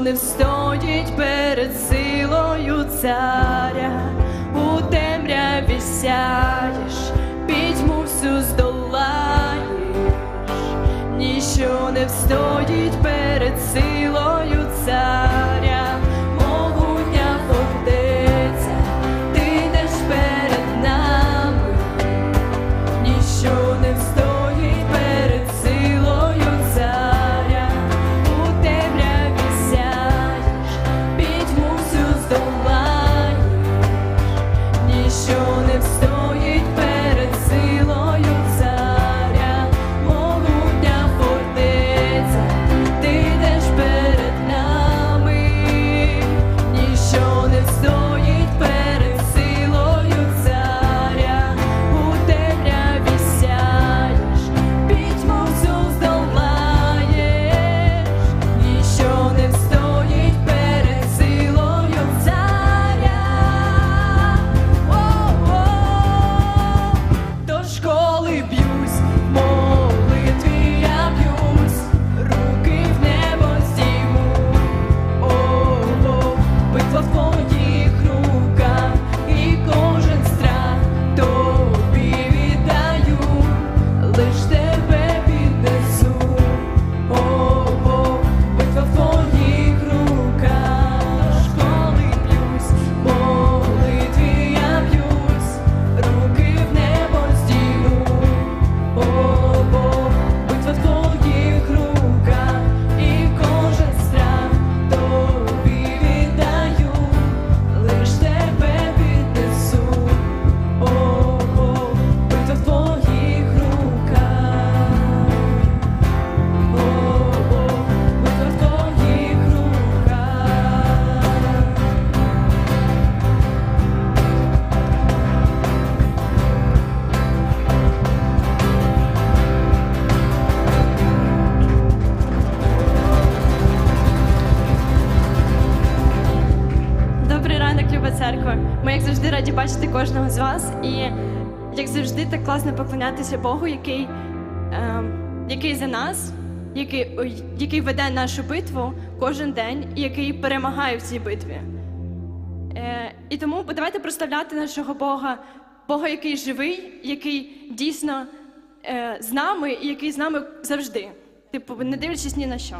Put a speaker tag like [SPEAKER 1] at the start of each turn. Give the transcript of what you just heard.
[SPEAKER 1] не встоїть перед силою царя, у темряві сяєш, пітьму всю здолаєш, ніщо не встоїть перед силою царя.
[SPEAKER 2] Ми, як завжди, раді бачити кожного з вас. І як завжди, так класно поклонятися Богу, який е, який за нас, який який веде нашу битву кожен день і який перемагає в цій битві. Е, І тому давайте проставляти нашого Бога, Бога, який живий, який дійсно е, з нами і який з нами завжди. Типу, не дивлячись ні на що.